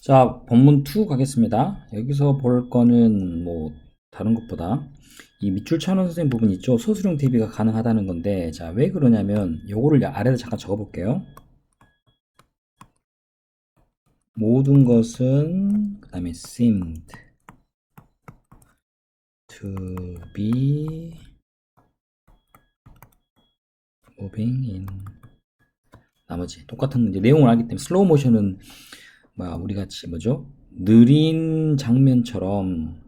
자, 본문 2 가겠습니다. 여기서 볼 거는 뭐 다른 것보다 이 밑줄 쳐놓은 선생님 부분 있죠? 소수령 대비가 가능하다는 건데 자, 왜 그러냐면 요거를 아래에 잠깐 적어 볼게요. 모든 것은 그 다음에 seemed to be moving in 나머지 똑같은 이제 내용을 알기 때문에 슬로우 모션은 우리 같이 뭐죠? 느린 장면처럼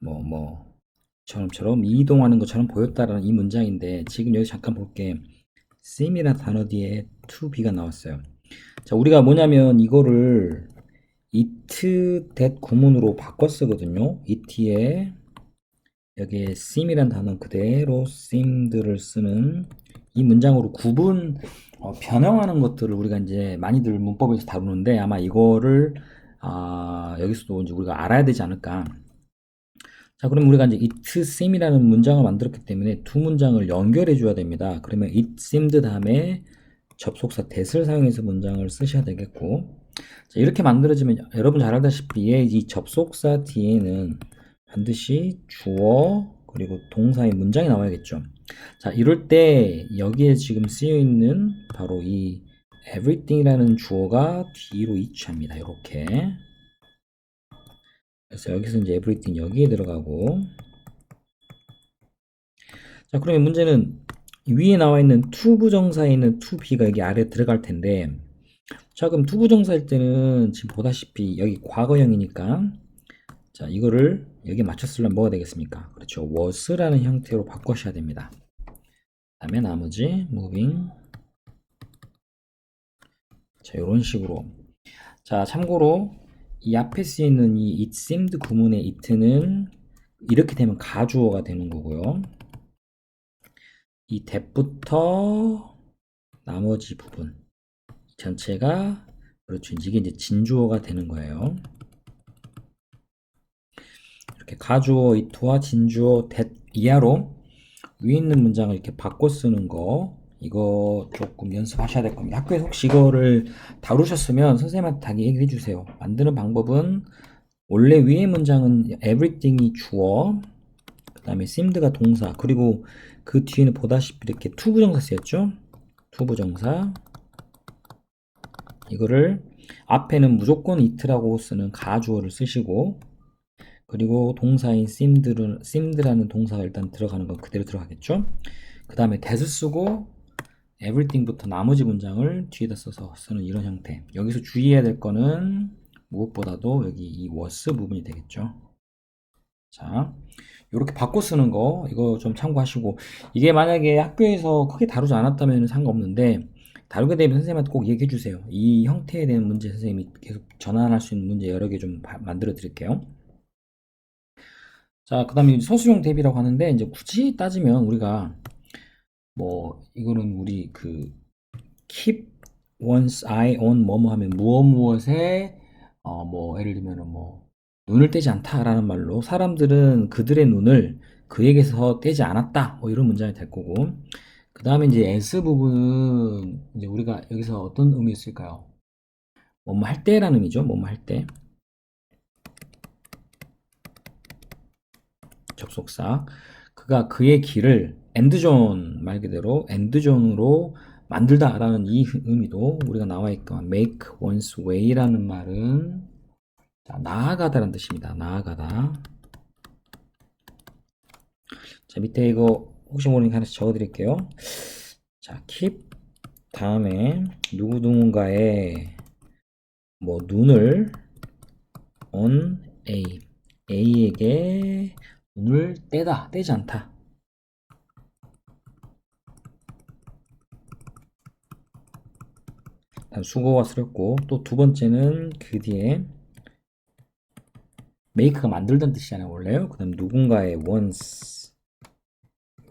뭐뭐 처럼처럼 이동하는 것처럼 보였다라는 이 문장인데 지금 여기 잠깐 볼게 seem이라는 단어 뒤에 to be가 나왔어요. 자 우리가 뭐냐면 이거를 it that 구문으로 바꿔 쓰거든요. it에 여기에 seem이라는 단어 그대로 seemed를 쓰는 이 문장으로 구분 어, 변형하는 것들을 우리가 이제 많이들 문법에서 다루는데 아마 이거를 아, 여기서도 이제 우리가 알아야 되지 않을까. 자, 그럼 우리가 이제 it seem이라는 문장을 만들었기 때문에 두 문장을 연결해 줘야 됩니다. 그러면 it seemed 다음에 접속사 that을 사용해서 문장을 쓰셔야 되겠고. 자, 이렇게 만들어지면 여러분 잘 알다시피 이 접속사 뒤에는 반드시 주어 그리고 동사의 문장이 나와야겠죠. 자, 이럴 때 여기에 지금 쓰여 있는 바로 이 everything이라는 주어가 뒤로 위치합니다. 이렇게. 그래서 여기서 이제 everything 여기에 들어가고. 자, 그러면 문제는 위에 나와 있는 to 부정사에 있는 to be가 여기 아래 들어갈 텐데. 자, 그럼 to 부정사일 때는 지금 보다시피 여기 과거형이니까 자, 이거를 여기 맞춰 쓰려면 뭐가 되겠습니까? 그렇죠. was라는 형태로 바꾸셔야 됩니다. 다음에 나머지 moving 자, 이런 식으로 자, 참고로 이 앞에 쓰여 있는 이 it seemed 구문의 it는 이렇게 되면 가주어가 되는 거고요. 이 that부터 나머지 부분 전체가 그렇죠. 이게 이제 진주어가 되는 거예요. 이렇게 가주어 it와 진주어 that 이하로 위에 있는 문장을 이렇게 바꿔 쓰는 거 이거 조금 연습하셔야 될 겁니다. 학교에서 혹시 이거를 다루셨으면 선생님한테 다 얘기해 주세요. 만드는 방법은 원래 위에 문장은 everything이 주어 그 다음에 seemed가 동사 그리고 그 뒤에는 보다시피 이렇게 to 부정사 쓰였죠? to 부정사 이거를 앞에는 무조건 it라고 쓰는 가주어를 쓰시고 그리고 동사인 seemed를, seemed라는 동사가 일단 들어가는 건 그대로 들어가겠죠. 그 다음에 that을 쓰고 everything부터 나머지 문장을 뒤에다 써서 쓰는 이런 형태. 여기서 주의해야 될 거는 무엇보다도 여기 이 was 부분이 되겠죠. 자, 이렇게 바꿔 쓰는 거 이거 좀 참고하시고 이게 만약에 학교에서 크게 다루지 않았다면 상관없는데 다루게 되면 선생님한테 꼭 얘기해 주세요. 이 형태에 대한 문제 선생님이 계속 전환할 수 있는 문제 여러 개 좀 만들어 드릴게요. 자, 그 다음에 소수용 대비라고 하는데, 이제 굳이 따지면 우리가, 뭐, 이거는 우리 그, keep one's eye on 뭐뭐 하면 무엇 무엇에, 어, 뭐, 예를 들면은 뭐, 눈을 떼지 않다라는 말로 사람들은 그들의 눈을 그에게서 떼지 않았다. 뭐 이런 문장이 될 거고. 그 다음에 이제 S 부분은 이제 우리가 여기서 어떤 의미였을까요? 뭐뭐 할 때라는 의미죠. 뭐뭐 할 때. 접속사 그가 그의 길을 엔드존 말 그대로 엔드존으로 만들다라는 이 의미도 우리가 나와 있고 make one's way라는 말은 자, 나아가다라는 뜻입니다. 나아가다. 자 밑에 이거 혹시 모르니까 하나씩 적어드릴게요. 자 keep 다음에 누구 누군가의 뭐 눈을 on A A에게 눈을 떼다, 떼지 않다. 수고가 쓰렸고 또 두 번째는 그 뒤에 make가 만들던 뜻이잖아요 원래요 그 다음 누군가의 once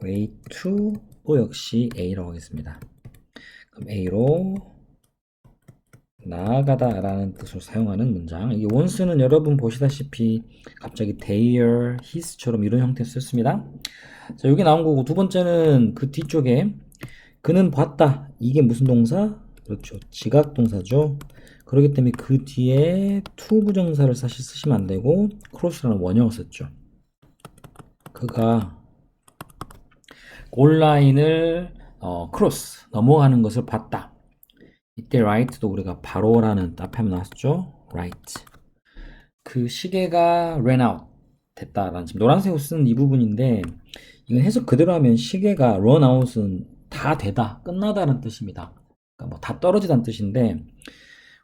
way to 또 역시 A라고 하겠습니다 그럼 A로 나아가다 라는 뜻으로 사용하는 문장 이 once는 여러분 보시다시피 갑자기 their, his처럼 이런 형태로 썼습니다 자 여기 나온 거고 두 번째는 그 뒤쪽에 그는 봤다 이게 무슨 동사? 그렇죠 지각 동사죠 그렇기 때문에 그 뒤에 to 부정사를 사실 쓰시면 안 되고 크로스라는 원형을 썼죠. 그가 골라인을 어, 크로스 넘어가는 것을 봤다. 이때 right도 우리가 바로라는 앞에 나왔죠. right. 그 시계가 ran out 됐다라는 지금 노란색으로 쓴이 부분인데 이건 해석 그대로 하면 시계가 run out은 다 되다 끝나다는 뜻입니다. 그러니까 뭐 다 떨어지다는 뜻인데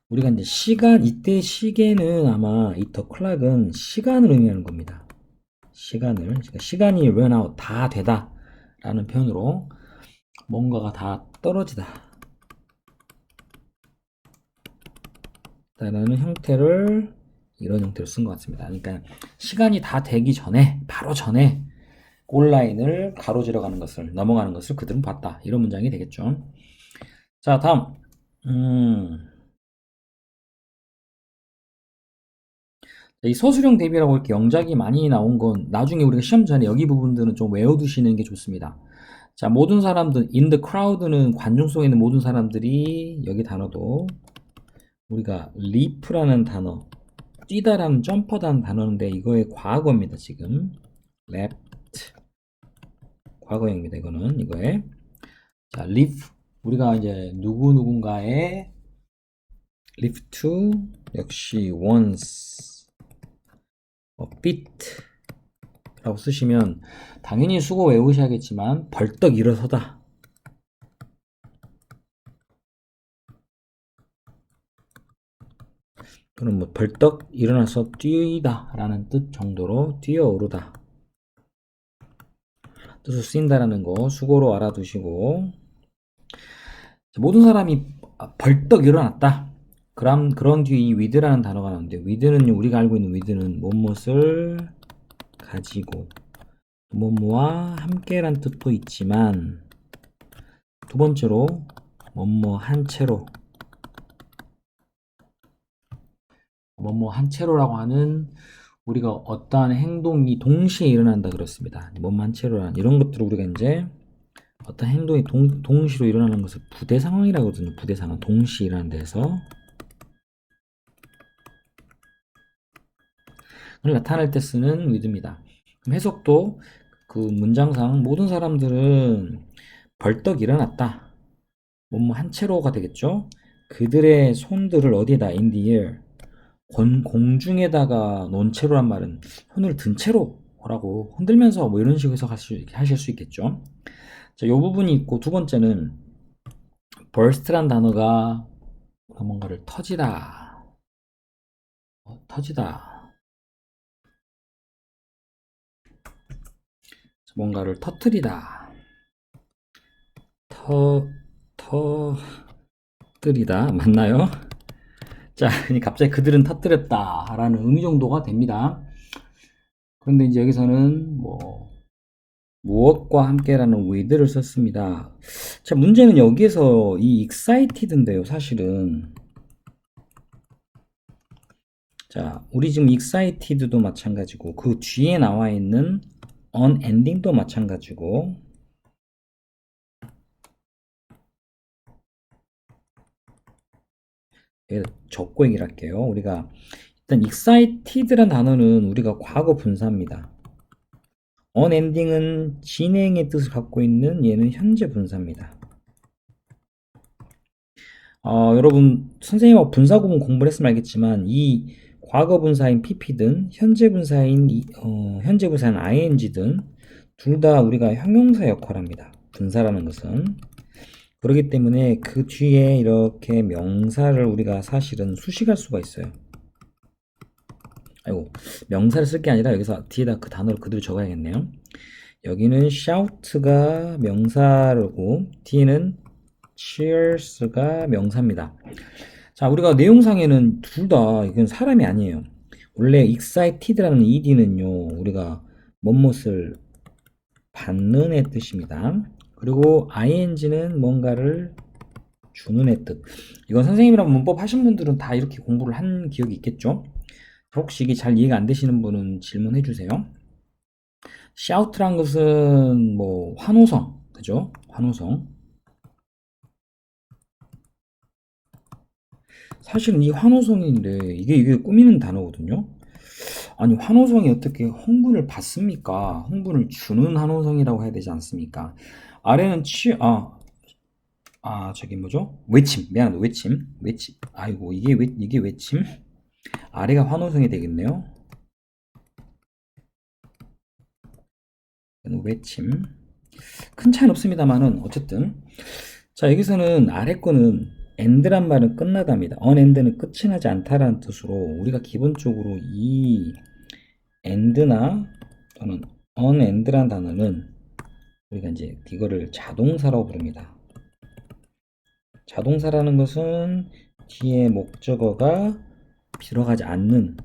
우리가 이제 시간 이때 시계는 아마 이더 클락은 시간을 의미하는 겁니다. 시간을 그러니까 시간이 run out 다 되다라는 표현으로 뭔가가 다 떨어지다. 라는 형태를 이런 형태로 쓴 것 같습니다. 그러니까 시간이 다 되기 전에 바로 전에 골라인을 가로지러 가는 것을 넘어가는 것을 그들은 봤다. 이런 문장이 되겠죠. 자, 다음. 음. 이 서술형 대비라고 이렇게 영작이 많이 나온 건 나중에 우리가 시험 전에 여기 부분들은 좀 외워두시는 게 좋습니다. 자, 모든 사람들, in the crowd는 관중 속에 있는 모든 사람들이 여기 단어도 우리가 leap라는 단어, 뛰다라는 점퍼다는 단어인데 이거의 과거입니다, 지금. leapt. 과거형입니다, 이거는. 이거에. 자, leap. 우리가 이제 누구 누군가의 leap to 역시 once a bit 라고 쓰시면 당연히 수고 외우셔야겠지만 벌떡 일어서다 또는 뭐 벌떡 일어나서 뛰다 라는 뜻 정도로 뛰어오르다. 뜻을 쓰인다라는 거 수고로 알아두시고. 모든 사람이 벌떡 일어났다. 그럼 그런 뒤에 이 with라는 단어가 나오는데 with는 우리가 알고 있는 with는 무엇을 가지고 뭐뭐와 함께란 뜻도 있지만 두 번째로 뭐뭐 한 채로 뭐뭐 한 채로라고 하는 우리가 어떠한 행동이 동시에 일어난다 그렇습니다. 뭐뭐 한 채로란 이런 것들을 우리가 이제 어떤 행동이 동, 동시로 일어나는 것을 부대 상황이라고 하거든요. 부대 상황 동시에 일어나는 데서 을 나타낼 때 쓰는 with입니다. 그럼 해석도 그 문장상 모든 사람들은 벌떡 일어났다. 뭐뭐 한 채로가 되겠죠. 그들의 손들을 어디에다 in the air 공, 공중에다가 놓은 채로란 말은 손을 든 채로라고 흔들면서 뭐 이런 식으로 해석하실 하실 수 있겠죠. 자, 요 부분이 있고 두 번째는 burst란 단어가 뭔가를 터지다. 어, 터지다. 뭔가를 터뜨리다. 터, 터뜨리다. 맞나요? 자, 갑자기 그들은 터뜨렸다. 라는 의미 정도가 됩니다. 그런데 이제 여기서는 뭐, 무엇과 함께라는 with를 썼습니다. 자, 문제는 여기에서 이 excited인데요, 사실은. 자, 우리 지금 excited도 마찬가지고, 그 뒤에 나와 있는 unending도 마찬가지고, 적고 얘기를 할게요. 우리가 일단 excited란 단어는 우리가 과거 분사입니다. unending은 진행의 뜻을 갖고 있는 얘는 현재 분사입니다. 어, 여러분 선생님하고 분사 구분 공부를 했으면 알겠지만 이 과거 분사인 pp든 현재 분사인 어, 현재 분사인 ing든 둘 다 우리가 형용사 역할을 합니다. 분사라는 것은 그렇기 때문에 그 뒤에 이렇게 명사를 우리가 사실은 수식할 수가 있어요. 아이고 명사를 쓸 게 아니라 여기서 뒤에다 그 단어를 그대로 적어야겠네요. 여기는 shout가 명사고 뒤에는 cheers가 명사입니다. 자 우리가 내용상에는 둘 다 이건 사람이 아니에요. 원래 excited라는 ed는요 우리가 뭔뭇을 받는의 뜻입니다. 그리고 ing는 뭔가를 주는 의 뜻. 이건 선생님이랑 문법 하신 분들은 다 이렇게 공부를 한 기억이 있겠죠? 혹시 이게 잘 이해가 안 되시는 분은 질문해 주세요. shout란 것은 뭐 환호성, 그죠? 환호성. 사실은 이 환호성인데 이게 이게 꾸미는 단어거든요. 아니 환호성이 어떻게 흥분을 받습니까? 흥분을 주는 환호성이라고 해야 되지 않습니까? 아래는 치, 아, 아 저기 뭐죠? 외침, 미안합니다. 외침, 외침. 아이고 이게 외 이게 외침. 아래가 환호성이 되겠네요. 외침. 큰 차이는 없습니다만은 어쨌든 자 여기서는 아래 거는 end란 말은 끝나답니다. unend는 끝이 나지 않다라는 뜻으로 우리가 기본적으로 이 end나 또는 unend란 단어는 우리가 이제 이거를 자동사라고 부릅니다. 자동사라는 것은 뒤에 목적어가 들어가지 않는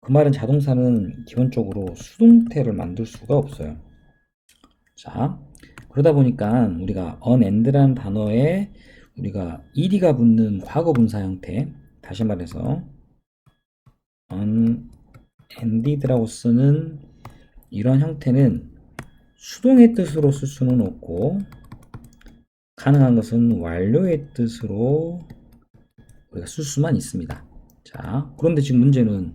그 말은 자동사는 기본적으로 수동태를 만들 수가 없어요. 자, 그러다 보니까 우리가 unend라는 단어에 우리가 ed가 붙는 과거 분사 형태, 다시 말해서 unended라고 쓰는 이런 형태는 수동의 뜻으로 쓸 수는 없고 가능한 것은 완료의 뜻으로 우리가 쓸 수만 있습니다. 자, 그런데 지금 문제는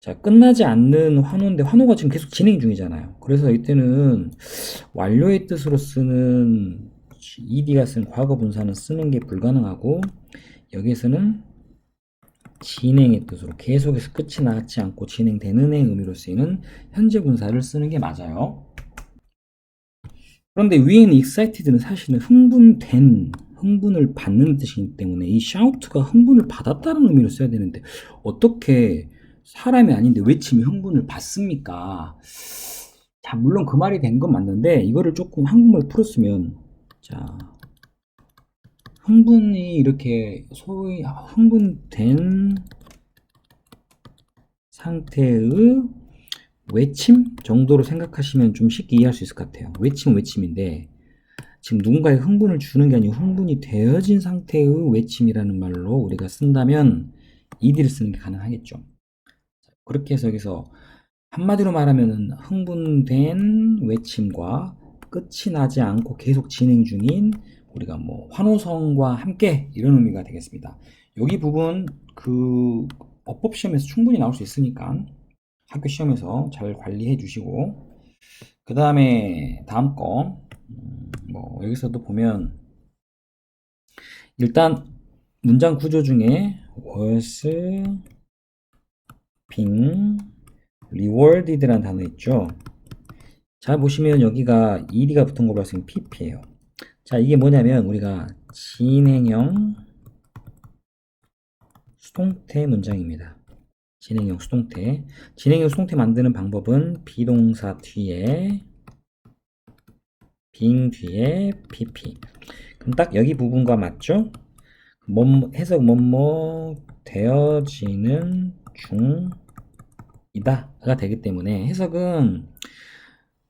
자, 끝나지 않는 환호인데 환호가 지금 계속 진행 중이잖아요. 그래서 이때는 완료의 뜻으로 쓰는 ed가 쓴 과거 분사는 쓰는 게 불가능하고 여기에서는 진행의 뜻으로 계속해서 끝이 나지 않고 진행되는 의 의미로 쓰이는 현재 분사를 쓰는 게 맞아요. 그런데 위에는 excited는 사실은 흥분된, 흥분을 받는 뜻이기 때문에 이 shout가 흥분을 받았다는 의미로 써야 되는데 어떻게 사람이 아닌데 외침이 흥분을 받습니까? 자, 물론 그 말이 된 건 맞는데 이거를 조금 한국말로 풀었으면 자, 흥분이 이렇게 소위 흥분된 상태의 외침 정도로 생각하시면 좀 쉽게 이해할 수 있을 것 같아요. 외침은 외침인데 지금 누군가의 흥분을 주는 게 아니고 흥분이 되어진 상태의 외침이라는 말로 우리가 쓴다면 이디를 쓰는 게 가능하겠죠. 그렇게 해서 여기서 한마디로 말하면 흥분된 외침과 끝이 나지 않고 계속 진행 중인 우리가 뭐 환호성과 함께 이런 의미가 되겠습니다. 여기 부분 그 어법 시험에서 충분히 나올 수 있으니까 학교 시험에서 잘 관리해 주시고 그 다음에 다음 거 뭐 여기서도 보면 일단 문장 구조 중에 was being rewarded라는 단어 있죠. 잘 보시면 여기가 ed가 붙은 봤을 때 pp예요. 자 이게 뭐냐면 우리가 진행형 수동태 문장입니다. 진행형 수동태. 진행형 수동태 만드는 방법은 비동사 뒤에 빙 뒤에 pp. 그럼 딱 여기 부분과 맞죠? 뭐 해석 뭐뭐 되어지는 중이다가 되기 때문에 해석은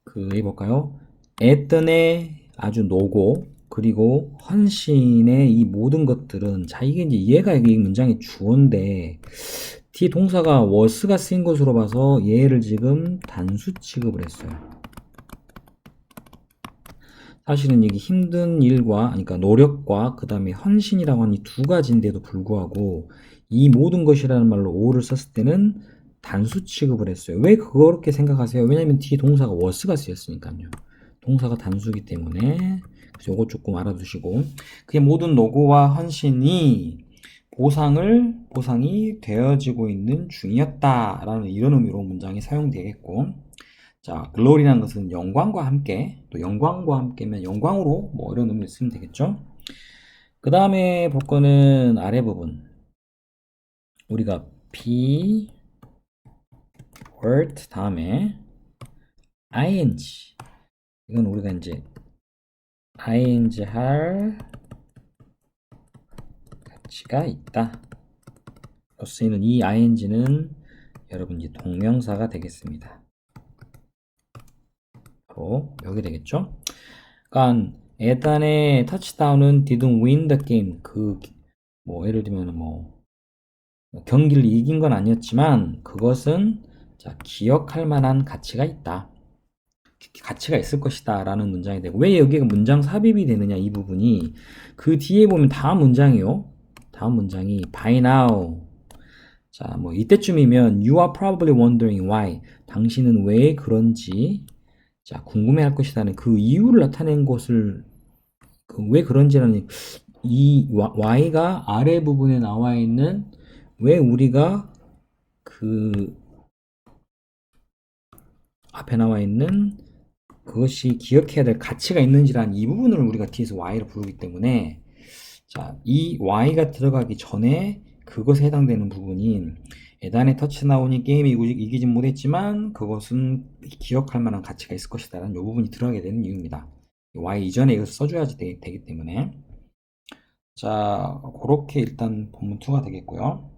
그 해볼까요? 애턴의 아주 노고 그리고 헌신의 이 모든 것들은 자 이게 이제 얘가 이 문장의 주어인데 뒤에 동사가 was가 쓰인 것으로 봐서 얘를 지금 단수 취급을 했어요. 사실은 이게 힘든 일과 그러니까 노력과 그 다음에 헌신이라고 하는 이 두 가지인데도 불구하고 이 모든 것이라는 말로 o를 썼을 때는 단수 취급을 했어요. 왜 그렇게 생각하세요? 왜냐면 뒤에 동사가 was가 쓰였으니까요. 동사가 단수기 때문에 그래서 요거 조금 알아두시고 그게 모든 노고와 헌신이 보상을 보상이 되어지고 있는 중이었다라는 이런 의미로 문장이 사용되겠고 자 글로리라는 것은 영광과 함께 또 영광과 함께면 영광으로 뭐 이런 의미를 쓰면 되겠죠? 그 다음에 볼 거는 아래 부분. 우리가 be word 다음에 ing. 이건 우리가 이제 ing 할 가치가 있다. 로 쓰이는 이 ing는 여러분 이제 동명사가 되겠습니다. 바로 여기 되겠죠? 그러니까 에단의 터치다운은 didn't win the game. 그 뭐 예를 들면 뭐 경기를 이긴 건 아니었지만 그것은 자, 기억할 만한 가치가 있다. 가치가 있을 것이다 라는 문장이 되고 왜 여기가 문장 삽입이 되느냐 이 부분이 그 뒤에 보면 다음 문장이요 다음 문장이 by now. 자, 뭐 이때쯤이면 you are probably wondering why. 당신은 왜 그런지 자, 궁금해할 것이라는 그 이유를 나타낸 것을 그 왜 그런지라는 이 와- y가 아래 부분에 나와 있는 왜 우리가 그 앞에 나와 있는 그것이 기억해야 될 가치가 있는지란 이 부분을 우리가 뒤에서 y로 부르기 때문에 자, 이 y가 들어가기 전에 그것에 해당되는 부분인 에단의 터치 나오니 게임이 이기- 이기진 못했지만 그것은 기억할 만한 가치가 있을 것이다 라는 이 부분이 들어가게 되는 이유입니다. y 이전에 이것을 써줘야지 되, 기 때문에 자, 그렇게 일단 본문 2가 되겠고요.